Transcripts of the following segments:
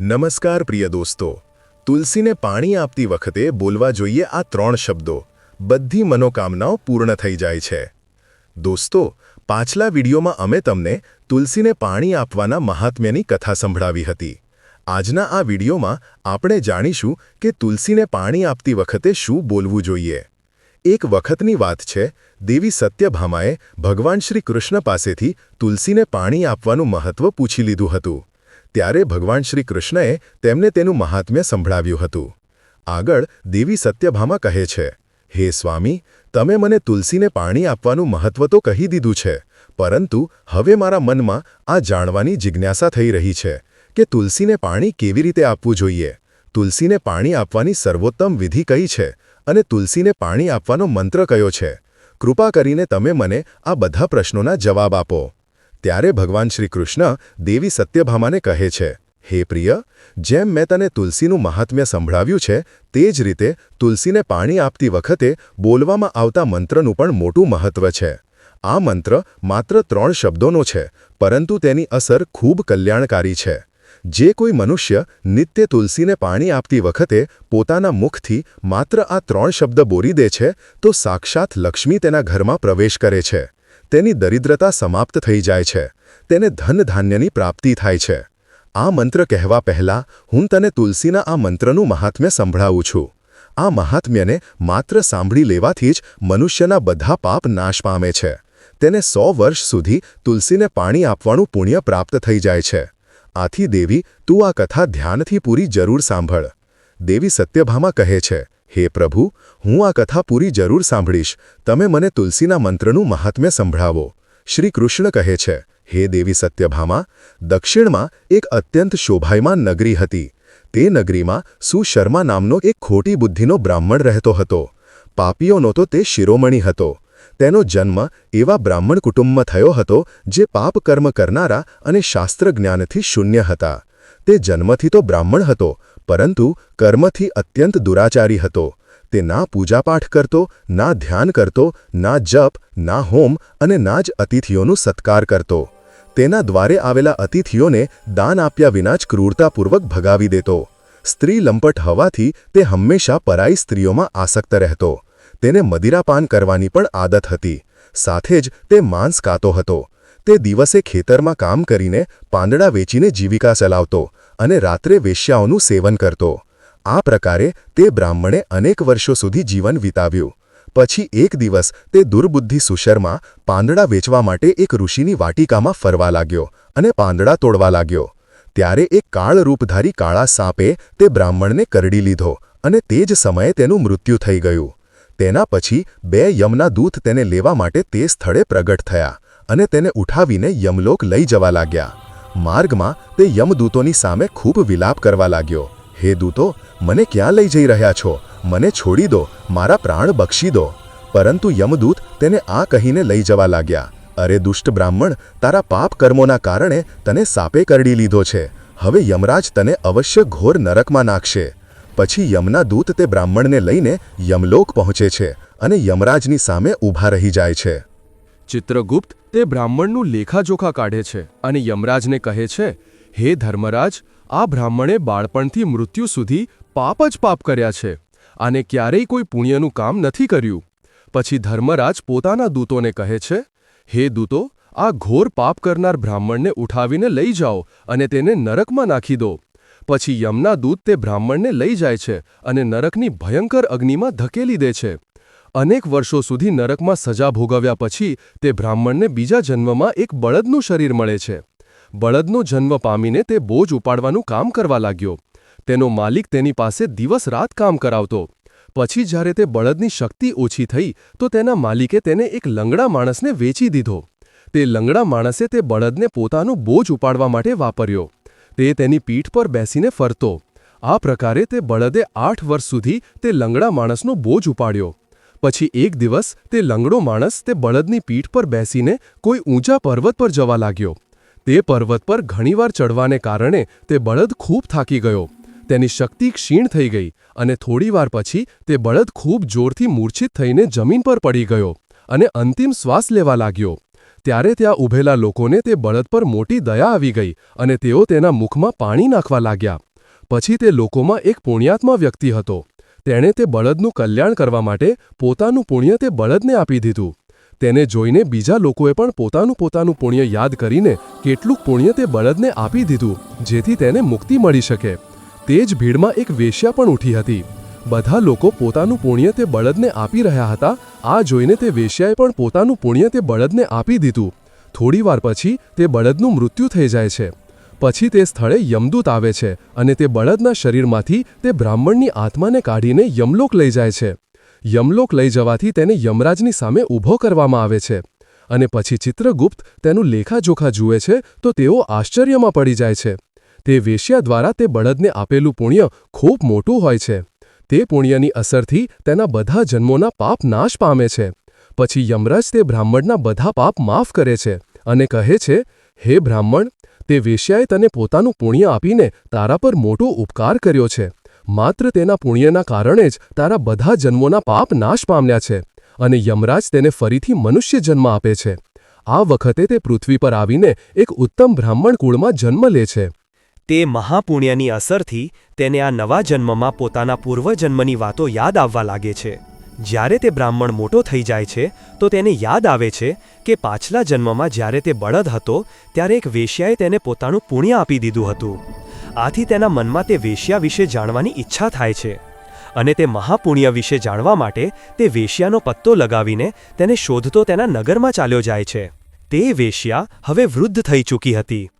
નમસ્કાર પ્રિય દોસ્તો. તુલસીને પાણી આપતી વખતે બોલવા જોઈએ આ ત્રણ શબ્દો. બધી મનોકામનાઓ પૂર્ણ થઈ જાય છે. દોસ્તો, પાછલા વિડીયોમાં અમે તમને તુલસીને પાણી આપવાના મહાત્મ્યની કથા સંભળાવી હતી. આજના આ વિડીયોમાં આપણે જાણીશું કે તુલસીને પાણી આપતી વખતે શું બોલવું જોઈએ. એક વખતની વાત છે, દેવી સત્યભામાએ ભગવાન શ્રી કૃષ્ણ પાસેથી તુલસીને પાણી આપવાનું મહત્વ પૂછી લીધું હતું. ત્યારે ભગવાન શ્રી કૃષ્ણએ તેમને તેનું મહાત્મ્ય સંભળાવ્યું હતું. આગળ દેવી સત્યભામા કહે છે, હે સ્વામી, તમે મને તુલસીને પાણી આપવાનું મહત્વ તો કહી દીધું છે, પરંતુ હવે મારા મનમાં આ જાણવાની જિજ્ઞાસા થઈ રહી છે કે તુલસીને પાણી કેવી રીતે આપવું જોઈએ. તુલસીને પાણી આપવાની સર્વોત્તમ વિધિ કઈ છે અને તુલસીને પાણી આપવાનો મંત્ર કયો છે? કૃપા કરીને તમે મને આ બધા પ્રશ્નોના જવાબ આપો. ત્યારે ભગવાન શ્રી કૃષ્ણ દેવી સત્યભામાને કહે છે, હે પ્રિય, જેમ મેં તને તુલસીનું મહાત્મ્ય સંભળાવ્યું છે, તે જ રીતે તુલસીને પાણી આપતી વખતે બોલવામાં આવતા મંત્રનું પણ મોટું મહત્વ છે. આ મંત્ર માત્ર ત્રણ શબ્દોનો છે, પરંતુ તેની અસર ખૂબ કલ્યાણકારી છે. જે કોઈ મનુષ્ય નિત્ય તુલસીને પાણી આપતી વખતે પોતાના મુખથી માત્ર આ ત્રણ શબ્દ બોરી દે છે, તો સાક્ષાત લક્ષ્મી તેના ઘરમાં પ્રવેશ કરે છે. તેની દરિદ્રતા સમાપ્ત થઈ જાય છે. તેને ધન ધાન્યની પ્રાપ્તિ થાય છે. આ મંત્ર કહેવા પહેલાં હું તને તુલસીના આ મંત્રનું મહાત્મ્ય સંભળાવું છું. આ મહાત્મ્યને માત્ર સાંભળી લેવાથી જ મનુષ્યના બધા પાપ નાશ પામે છે. તેને સો વર્ષ સુધી તુલસીને પાણી આપવાનું પુણ્ય પ્રાપ્ત થઈ જાય છે. આથી દેવી, તું આ કથા ધ્યાનથી પૂરી જરૂર સાંભળ. દેવી સત્યભામા કહે છે હે પ્રભુ, હું આ કથા પૂરી જરૂર સાંભળીશ. તમે મને તુલસીના મંત્રનું મહાત્મ્ય સંભળાવો. શ્રી કૃષ્ણ કહે છે, હે દેવી સત્યભામા, દક્ષિણમાં એક અત્યંત શોભાયમાન નગરી હતી. તે નગરીમાં સુશર્મા નામનો એક ખોટી બુદ્ધિનો બ્રાહ્મણ રહેતો હતો. પાપીઓનો તો તે શિરોમણી હતો. તેનો જન્મ એવા બ્રાહ્મણ કુટુંબમાં થયો હતો, જે પાપ કર્મ કરનારા અને શાસ્ત્ર જ્ઞાનથી શૂન્ય હતા. તે જન્મથી તો બ્રાહ્મણ હતો પરંતુ કર્મથી અત્યંત દુરાચારી હતો. તે ના પૂજાપાઠ કરતો, ના ધ્યાન કરતો, ના જપ, ના હોમ અને ના જ અતિથિઓનું સત્કાર કરતો. તેના દ્વારે આવેલા અતિથિઓને દાન આપ્યા વિના જ ક્રૂરતાપૂર્વક ભગાવી દેતો. સ્ત્રી લંપટ હવાથી તે હંમેશા પરાઈ સ્ત્રીઓમાં આસક્ત રહેતો. તેને મદિરાપાન કરવાની પણ આદત હતી. સાથે જ તે માંસ કાતો હતો. તે દિવસે ખેતરમાં કામ કરીને પાંદડા વેચીને જીવિકા ચલાવતો. અને રાત્રે વેશ્યાઓનું સેવન કરતો. આ પ્રકારે તે બ્રાહ્મણે અનેક વર્ષો સુધી જીવન વિતાવ્યું. પછી એક દિવસ તે દુર્બુદ્ધિ સુશરમાં પાંદડા વેચવા માટે એક ઋષિની વાટિકામાં ફરવા લાગ્યો અને પાંદડા તોડવા લાગ્યો. ત્યારે એક કાળ રૂપધારી કાળા સાપે તે બ્રાહ્મણને કરડી લીધો અને તે જ સમયે તેનું મૃત્યુ થઈ ગયું. તેના પછી બે યમના દૂત તેને લેવા માટે તે સ્થળે પ્રગટ થયા અને તેને ઉઠાવીને યમલોક લઈ જવા લાગ્યા. માર્ગમાં તે યમદૂતોની સામે ખૂબ વિલાપ કરવા લાગ્યો. હે દૂતો, મને ક્યાં લઈ જઈ રહ્યા છો? મને છોડી દો, મારા પ્રાણ બક્ષી દો. પરંતુ યમદૂત તેને આ કહીને લઈ જવા લાગ્યા. અરે દુષ્ટ બ્રાહ્મણ, તારા પાપ કર્મોના કારણે તને સાપે કરડી લીધો છે. હવે યમરાજ તને અવશ્ય ઘોર નરકમાં નાખશે. પછી યમના દૂત તે બ્રાહ્મણને લઈને યમલોક પહોંચે છે અને યમરાજની સામે ઊભા રહી જાય છે. ચિત્રગુપ્ત તે બ્રાહ્મણનું લેખાજોખા કાઢે છે અને યમરાજને કહે છે, હે ધર્મરાજ, આ બ્રાહ્મણે બાળપણથી મૃત્યુ સુધી પાપ જ પાપ કર્યા છે. આને ક્યારેય કોઈ પુણ્યનું કામ નથી કર્યું. પછી ધર્મરાજ પોતાના દૂતોને કહે છે, હે દૂતો, આ ઘોર પાપ કરનાર બ્રાહ્મણને ઉઠાવીને લઈ જાઓ અને તેને નરકમાં નાખી દો. પછી યમના દૂત તે બ્રાહ્મણને લઈ જાય છે અને નરકની ભયંકર અગ્નિમાં ધકેલી દે છે. અનેક વર્ષો સુધી નરકમાં સજા ભોગવ્યા પછી તે બ્રાહ્મણને બીજા જન્મમાં એક બળદનું શરીર મળે છે. બળદનો જન્મ પામીને તે બોજ ઉપાડવાનું કામ કરવા લાગ્યો. તેનો માલિક તેની પાસે દિવસ રાત કામ કરાવતો. પછી જ્યારે તે બળદની શક્તિ ઓછી થઈ, તો તેના માલિકે તેને એક લંગડા માણસને વેચી દીધો. તે લંગડા માણસે તે બળદને પોતાનું બોજ ઉપાડવા માટે વાપર્યો. તે તેની પીઠ પર બેસીને ફરતો. આ પ્રકારે તે બળદે આઠ વર્ષ સુધી તે લંગડા માણસનો બોજ ઉપાડ્યો. પછી એક દિવસ તે લંગડો માણસ તે બળદની પીઠ પર બેસીને કોઈ ઊંચા પર્વત પર જવા લાગ્યો. તે પર્વત પર ઘણીવાર ચડવાને કારણે તે બળદ ખૂબ થાકી ગયો. તેની શક્તિ ક્ષીણ થઈ ગઈ અને થોડીવાર પછી તે બળદ ખૂબ જોરથી મૂર્છિત થઈને જમીન પર પડી ગયો અને અંતિમ શ્વાસ લેવા લાગ્યો. ત્યારે ત્યાં ઊભેલા લોકોને તે બળદ પર મોટી દયા આવી ગઈ અને તેઓ તેના મુખમાં પાણી નાખવા લાગ્યા. પછી તે લોકોમાં એક પુણ્યાત્મા વ્યક્તિ હતો. તેણે તે બળદનું કલ્યાણ કરવા માટે પોતાનું પુણ્ય તે બળદને આપી દીધું. તેને જોઈને બીજા લોકોએ પણ પોતાનું પોતાનું પુણ્ય યાદ કરીને કેટલું પુણ્ય તે બળદને આપી દીધું, જેથી તેને મુક્તિ મળી શકે. તે જ ભીડમાં એક વેશ્યા પણ ઉઠી હતી. બધા લોકો પોતાનું પુણ્ય તે બળદને આપી રહ્યા હતા. આ જોઈને તે વેશ્યાએ પણ પોતાનું પુણ્ય તે બળદને આપી દીધું. થોડીવાર પછી તે બળદનું મૃત્યુ થઈ જાય છે. પછી તે સ્થળે યમદૂત આવે છે અને તે બળદના શરીરમાંથી તે બ્રાહ્મણની આત્માને કાઢીને યમલોક લઈ જાય છે. યમલોક લઈ જવાથી તેને યમરાજની સામે ઊભો કરવામાં આવે છે અને પછી ચિત્રગુપ્ત તેનું લેખાજોખા જુએ છે તો તેઓ આશ્ચર્યમાં પડી જાય છે. તે વેશ્યા દ્વારા તે બળદને આપેલું પુણ્ય ખૂબ મોટું હોય છે. તે પુણ્યની અસરથી તેના બધા જન્મોના પાપ નાશ પામે છે. પછી યમરાજ તે બ્રાહ્મણના બધા પાપ માફ કરે છે અને કહે છે, હે બ્રાહ્મણ તે વેશ્યાએ તને પોતાનું પુણ્ય આપીને તારા પર મોટો ઉપકાર કર્યો છે. માત્ર તેના પુણ્યના કારણે જ તારા બધા જન્મોના પાપ નાશ પામ્યા છે અને યમરાજ તેને ફરીથી મનુષ્ય જન્મ આપે છે. આ વખતે તે પૃથ્વી પર આવીને એક ઉત્તમ બ્રાહ્મણ કુળમાં જન્મ લે છે. તે મહાપુણ્યની અસરથી તેને આ નવા જન્મમાં પોતાના પૂર્વજન્મની વાતો યાદ આવવા લાગે છે. જ્યારે તે બ્રાહ્મણ મોટો થઈ જાય છે, તો તેને યાદ આવે છે કે પાછલા જન્મમાં જ્યારે તે બળદ હતો, ત્યારે એક વેશ્યાએ તેને પોતાનું પુણ્ય આપી દીધું હતું. આથી તેના મનમાં તે વેશ્યા વિશે જાણવાની ઈચ્છા થાય છે. અને તે મહાપુણ્ય વિશે જાણવા માટે તે વેશ્યાનો પત્તો લગાવીને તેને શોધતો તેના નગરમાં ચાલ્યો જાય છે. તે વેશ્યા હવે વૃદ્ધ થઈ ચૂકી હતી.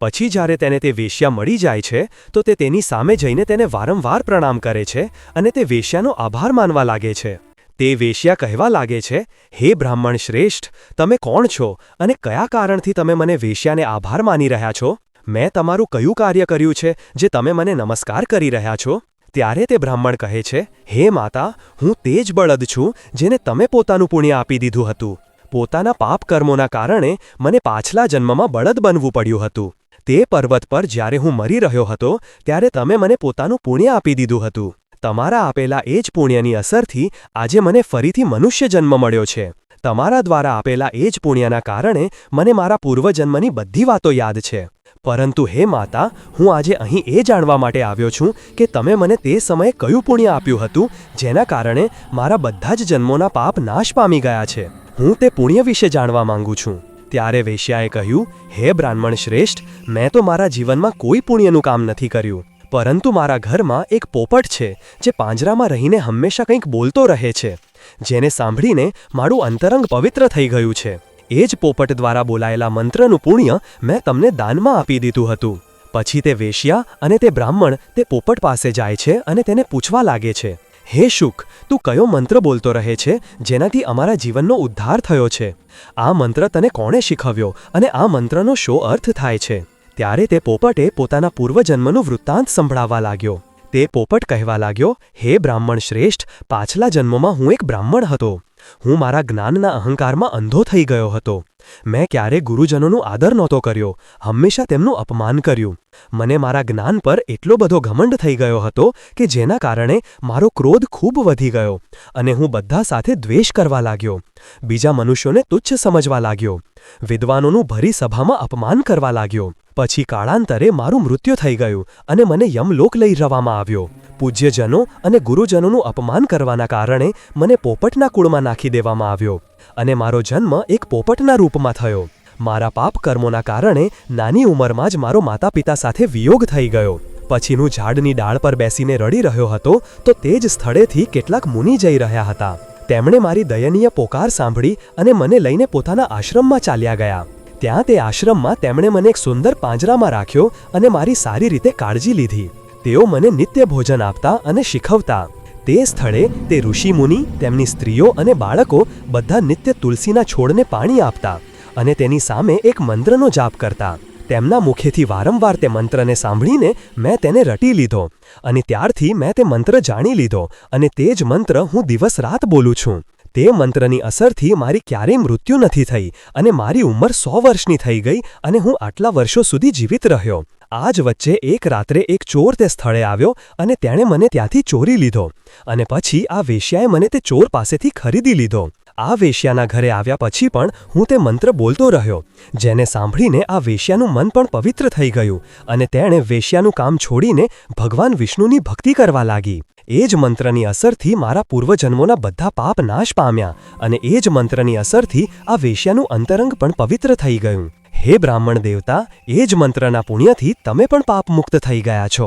પછી જ્યારે તેને તે વેશ્યા મળી જાય છે, તો તે તેની સામે જઈને તેને વારંવાર પ્રણામ કરે છે અને તે વેશ્યાનો આભાર માનવા લાગે છે. તે વેશ્યા કહેવા લાગે છે, હે બ્રાહ્મણ શ્રેષ્ઠ, તમે કોણ છો અને કયા કારણથી તમે મને વેશ્યાને આભાર માની રહ્યા છો? મેં તમારું કયું કાર્ય કર્યું છે જે તમે મને નમસ્કાર કરી રહ્યા છો? ત્યારે તે બ્રાહ્મણ કહે છે, હે માતા, હું તે જ બળદ છું જેને તમે પોતાનું પુણ્ય આપી દીધું હતું. પોતાના પાપ કર્મોના કારણે મને પાછલા જન્મમાં બળદ બનવું પડ્યું હતું. તે પર્વત પર જ્યારે હું મરી રહ્યો હતો, ત્યારે તમે મને પોતાનું પુણ્ય આપી દીધું હતું. તમારા આપેલા એ જ પુણ્યની અસરથી આજે મને ફરીથી મનુષ્ય જન્મ મળ્યો છે. તમારા દ્વારા આપેલા એ જ પુણ્યના કારણે મને મારા પૂર્વજન્મની બધી વાતો યાદ છે. પરંતુ હે માતા, હું આજે અહીં એ જાણવા માટે આવ્યો છું કે તમે મને તે સમયે કયું પુણ્ય આપ્યું હતું, જેના કારણે મારા બધા જ જન્મોના પાપ નાશ પામી ગયા છે. હું તે પુણ્ય વિશે જાણવા માંગુ છું. ત્યારે વેશ્યાએ કહ્યું, હે બ્રાહ્મણ શ્રેષ્ઠ, મેં તો મારા જીવનમાં કોઈ પુણ્યનું કામ નથી કર્યું. પરંતુ મારા ઘરમાં એક પોપટ છે, જે પાંજરામાં રહીને હંમેશા કંઈક બોલતો રહે છે. જેને સાંભળીને મારું અંતરંગ પવિત્ર થઈ ગયું છે. એ જ પોપટ દ્વારા બોલાયેલા મંત્રનું પુણ્ય મેં તમને દાનમાં આપી દીધું હતું. પછી તે વેશ્યા અને તે બ્રાહ્મણ તે પોપટ પાસે જાય છે અને તેને પૂછવા લાગે છે. હે શુક, તું કયો મંત્ર બોલતો રહે છે, જેનાથી અમારા જીવનનો ઉદ્ધાર થયો છે? આ મંત્ર તને કોણે શીખવ્યો અને આ મંત્રનો શો અર્થ થાય છે? ત્યારે તે પોપટે પોતાના પૂર્વજન્મનું વૃત્તાંત સંભળાવવા લાગ્યો. તે પોપટ કહેવા લાગ્યો, હે બ્રાહ્મણ શ્રેષ્ઠ, પાછલા જન્મમાં હું એક બ્રાહ્મણ હતો. હું મારા જ્ઞાનના અહંકારમાં અંધો થઈ ગયો હતો. મેં ક્યારે ગુરુજનોનું આદર નહોતો કર્યો. હંમેશા તેમનું અપમાન કર્યું. મને મારા જ્ઞાન પર એટલો બધો ઘમંડ થઈ ગયો હતો કે જેના કારણે મારો ક્રોધ ખૂબ વધી ગયો અને હું બધા સાથે દ્વેષ કરવા લાગ્યો. બીજા મનુષ્યોને તુચ્છ સમજવા લાગ્યો. વિદ્વાનોનું ભરી સભામાં અપમાન કરવા લાગ્યો. પછી કાળાંતરે મારું મૃત્યુ થઈ ગયું અને મને યમલોક લઈ જવામાં આવ્યો. પૂજ્યજનો અને ગુરુજનોનું અપમાન કરવાના કારણે મને પોપટના કુળમાં નાખી દેવામાં આવ્યો અને મારો જન્મ એક પોપટના રૂપમાં થયો. મારા પાપ કર્મોના કારણે નાની ઉંમરમાં જ મારો માતા પિતા સાથે વિયોગ થઈ ગયો. પછી હું ઝાડની ડાળ પર બેસીને રડી રહ્યો હતો તો તે જ સ્થળેથી કેટલાક મુનિ જઈ રહ્યા હતા. તેમણે મારી દયનીય પોકાર સાંભળી અને મને લઈને પોતાના આશ્રમમાં ચાલ્યા ગયા. ત્યાં તે આશ્રમમાં તેમણે મને એક સુંદર પાંજરામાં રાખ્યો અને મારી સારી રીતે કાળજી લીધી. તેઓ મને નિત્ય ભોજન આપતા અને શીખવતા. તે સ્થળે તે ઋષિમુનિ, તેમની સ્ત્રીઓ અને બાળકો બધા નિત્ય તુલસીના છોડને પાણી આપતા અને તેની સામે એક મંત્રનો જાપ કરતા. તેમના મુખેથી વારંવાર તે મંત્રને સાંભળીને મેં તેને રટી લીધો અને ત્યારથી મેં તે મંત્ર જાણી લીધો અને તે જ મંત્ર હું દિવસ રાત બોલું છું. તે મંત્રની અસરથી મારી ક્યારેય મૃત્યુ નથી થઈ અને મારી ઉંમર સો વર્ષની થઈ ગઈ અને હું આટલા વર્ષો સુધી જીવિત રહ્યો. આ જ વચ્ચે એક રાત્રે એક ચોર તે સ્થળે આવ્યો અને તેણે મને ત્યાંથી ચોરી લીધો અને પછી આ વેશ્યાએ મને તે ચોર પાસેથી ખરીદી લીધો. આ વેશ્યાના ઘરે આવ્યા પછી પણ હું તે મંત્ર બોલતો રહ્યો, જેને સાંભળીને આ વેશ્યાનું મન પણ પવિત્ર થઈ ગયું અને તેણે વેશ્યાનું કામ છોડીને ભગવાન વિષ્ણુની ભક્તિ કરવા લાગી. એ જ મંત્રની અસરથી મારા પૂર્વજન્મોના બધા પાપ નાશ પામ્યા અને એ જ મંત્રની અસરથી આ વેશ્યાનું અંતરંગ પણ પવિત્ર થઈ ગયું. હે બ્રાહ્મણ દેવતા, એ જ મંત્રના પુણ્યથી તમે પણ પાપમુક્ત થઈ ગયા છો.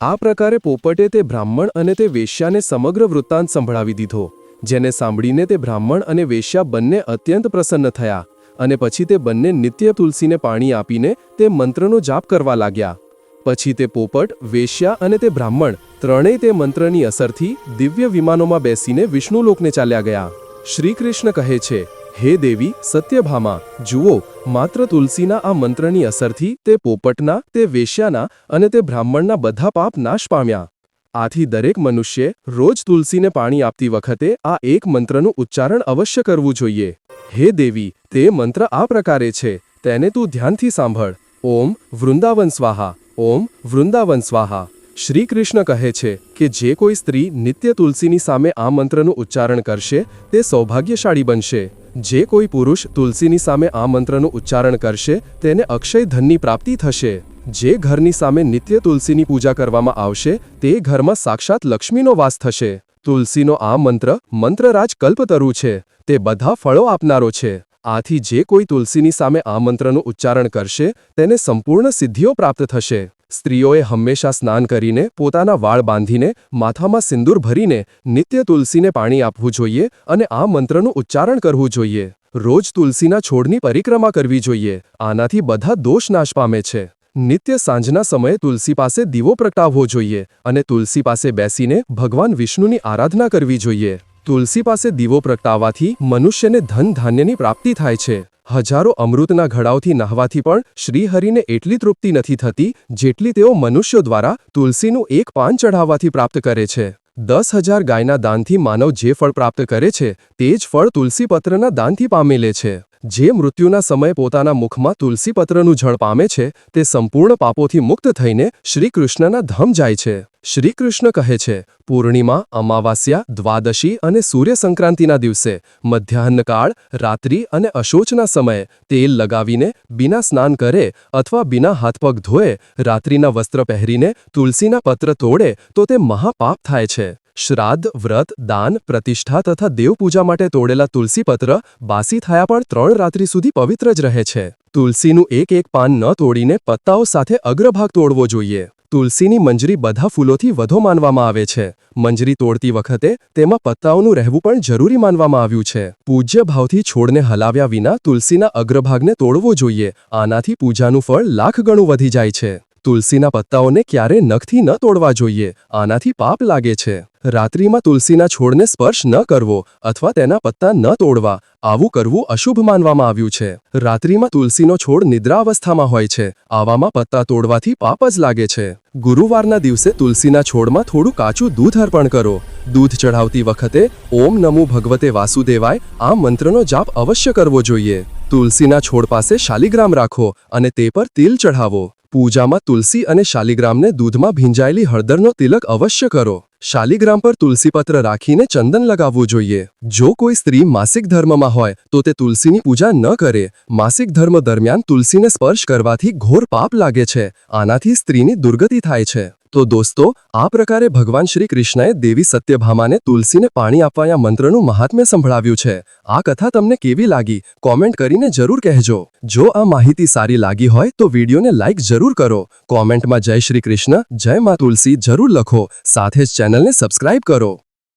આ પ્રકારે પોપટે તે બ્રાહ્મણ અને તે વેશ્યાને સમગ્ર વૃત્તાંત સંભળાવી દીધો, જેને સાંભળીને તે બ્રાહ્મણ અને વેશ્યા બંને અત્યંત પ્રસન્ન થયા, અને પછી તે બંને નિત્ય તુલસીને પાણી આપીને તે મંત્રનો જાપ કરવા લાગ્યા. પછી તે પોપટ, વેશ્યા અને તે બ્રાહ્મણ ત્રણેય તે મંત્રની અસરથી દિવ્ય વિમાનોમાં બેસીને વિષ્ણુલોકને ચાલ્યા ગયા. શ્રીકૃષ્ણ કહે છે હે દેવી, સત્યભામા, જુઓ, માત્ર તુલસીના આ મંત્રની અસરથી તે પોપટના, તે વેશ્યાના અને તે બ્રાહ્મણના બધા પાપ નાશ પામ્યા. આથી દરેક મનુષ્ય રોજ તુલસીને પાણી આપતી વખતે આ એક મંત્રનું ઉચ્ચારણ અવશ્ય કરવું જોઈએ. હે દેવી, તે મંત્ર આ પ્રકારે છે, તેને તું ધ્યાનથી સાંભળ. ઓમ વૃંદાવન સ્વાહા, ઓમ વૃંદાવન સ્વાહા. શ્રી કૃષ્ણ કહે છે કે જે કોઈ સ્ત્રી નિત્ય તુલસીની સામે આ મંત્રનું ઉચ્ચારણ કરશે, તે સૌભાગ્યશાળી બનશે. જે કોઈ પુરુષ તુલસીની સામે આ મંત્રનું ઉચ્ચારણ કરશે, તેને અક્ષય ધનની પ્રાપ્તિ થશે. જે ઘરની સામે નિત્ય તુલસીની પૂજા કરવામાં આવશે, તે ઘરમાં સાક્ષાત લક્ષ્મીનો વાસ થશે. તુલસીનો આ મંત્ર મંત્રરાજ કલ્પતરુ છે. તે બધા ફળો આપનારો છે. આથી જે કોઈ તુલસીની સામે આ મંત્રનું ઉચ્ચારણ કરશે, તેને સંપૂર્ણ સિદ્ધિઓ પ્રાપ્ત થશે. સ્ત્રીઓએ હંમેશા સ્નાન કરીને પોતાના વાળ બાંધીને, માથામાં સિંદૂર ભરીને, નિત્ય તુલસીને પાણી આપવું જોઈએ અને આ મંત્રનું ઉચ્ચારણ કરવું જોઈએ. રોજ તુલસીના છોડની પરિક્રમા કરવી જોઈએ. આનાથી બધા દોષ નાશ પામે છે. નિત્ય સાંજના સમયે તુલસી પાસે દીવો પ્રગટાવવો જોઈએ અને તુલસી પાસે બેસીને ભગવાન વિષ્ણુની આરાધના કરવી જોઈએ. તુલસી પાસે દીવો પ્રગટાવવાથી મનુષ્યને ધન ધાન્યની પ્રાપ્તિ થાય છે. હજારો અમૃતના ઘડાઓથી નહાવાથી પણ શ્રીહરિને એટલી તૃપ્તિ નથી થતી જેટલી તેઓ મનુષ્યો દ્વારા તુલસીનું એક પાન ચઢાવવાથી પ્રાપ્ત કરે છે. દસ હજાર ગાયના દાનથી માનવ જે ફળ પ્રાપ્ત કરે છે, તે જ ફળ તુલસીપત્રના દાનથી પામી લે છે. જે મૃત્યુના સમયે પોતાના મુખમાં તુલસીપત્રનું જળ પામે છે, તે સંપૂર્ણ પાપોથી મુક્ત થઈને શ્રીકૃષ્ણના ધમ જાય છે. શ્રીકૃષ્ણ કહે છે, પૂર્ણિમા, અમાવાસ્યા, દ્વાદશી અને સૂર્ય સંક્રાંતિના દિવસે મધ્યાહ્નકાળ, રાત્રિ અને અશોચના સમયે તેલ લગાવીને બિના સ્નાન કરે અથવા બિના હાથપગ ધોએ, રાત્રિના વસ્ત્ર પહેરીને તુલસીના પત્ર તોડે તો તે મહાપાપ થાય છે. શ્રાદ્ધ, વ્રત, દાન, પ્રતિષ્ઠા તથા દેવપૂજા માટે તોડેલા તુલસીપત્ર બાસી થયા પણ ત્રણ રાત્રિ સુધી પવિત્ર જ રહે છે. તુલસીનું એક એક પાન ન તોડીને પત્તાઓ સાથે અગ્રભાગ તોડવો જોઈએ. તુલસીની મંજરી બધા ફૂલોથી વધુ માનવામાં આવે છે. મંજરી તોડતી વખતે તેમાં પત્તાઓનું રહેવું પણ જરૂરી માનવામાં આવ્યું છે. પૂજ્ય ભાવથી છોડને હલાવ્યા વિના તુલસીના અગ્રભાગને તોડવો જોઈએ. આનાથી પૂજાનું ફળ લાખ ગણું વધી જાય છે. તુલસીના પત્તાઓને ક્યારે નખથી ન તોડવા જોઈએ. આનાથી પાપ લાગે છે. રાત્રિમાં તુલસીના છોડને સ્પર્શ ન કરવો અથવા તેના પત્તા ન તોડવા આવું કરવું અશુભ માનવામાં આવ્યું છે. રાત્રિમાં તુલસીનો છોડ નિદ્રાવસ્થામાં હોય છે. આવામાં પત્તા તોડવાથી પાપ જ લાગે છે. ગુરુવારના દિવસે તુલસીના છોડમાં થોડું કાચું દૂધ અર્પણ કરો. દૂધ ચઢાવતી વખતે ઓમ નમો ભગવતે વાસુદેવાય આ મંત્રનો જાપ અવશ્ય કરવો જોઈએ. તુલસીના છોડ પાસે શાલિગ્રામ રાખો અને તે પર તિલ ચઢાવો. પૂજામાં તુલસી અને શાલિગ્રામને દૂધમાં ભીંજાયેલી હળદરનો તિલક અવશ્ય કરો. શાલિગ્રામ પર તુલસીપત્ર રાખીને ચંદન લગાવવું જોઈએ. જો કોઈ સ્ત્રી માસિક ધર્મમાં હોય, તો તે તુલસીની પૂજા ન કરે. માસિક ધર્મ દરમિયાન તુલસીને સ્પર્શ કરવાથી ઘોર પાપ લાગે છે. આનાથી સ્ત્રીની દુર્ગતિ થાય છે. તો દોસ્તો, આ પ્રકારે ભગવાન શ્રી કૃષ્ણએ દેવી સત્યભામાને તુલસીને પાણી આપવાના મંત્રનું મહાત્મ્ય સંભળાવ્યું છે. આ કથા તમને કેવી લાગી, કોમેન્ટ કરીને જરૂર કહેજો. જો આ માહિતી સારી લાગી હોય તો વિડીયોને લાઇક જરૂર કરો. કોમેન્ટમાં જય શ્રી કૃષ્ણ, જય મા તુલસી જરૂર લખો. સાથે જ ચેનલને સબસ્ક્રાઇબ કરો.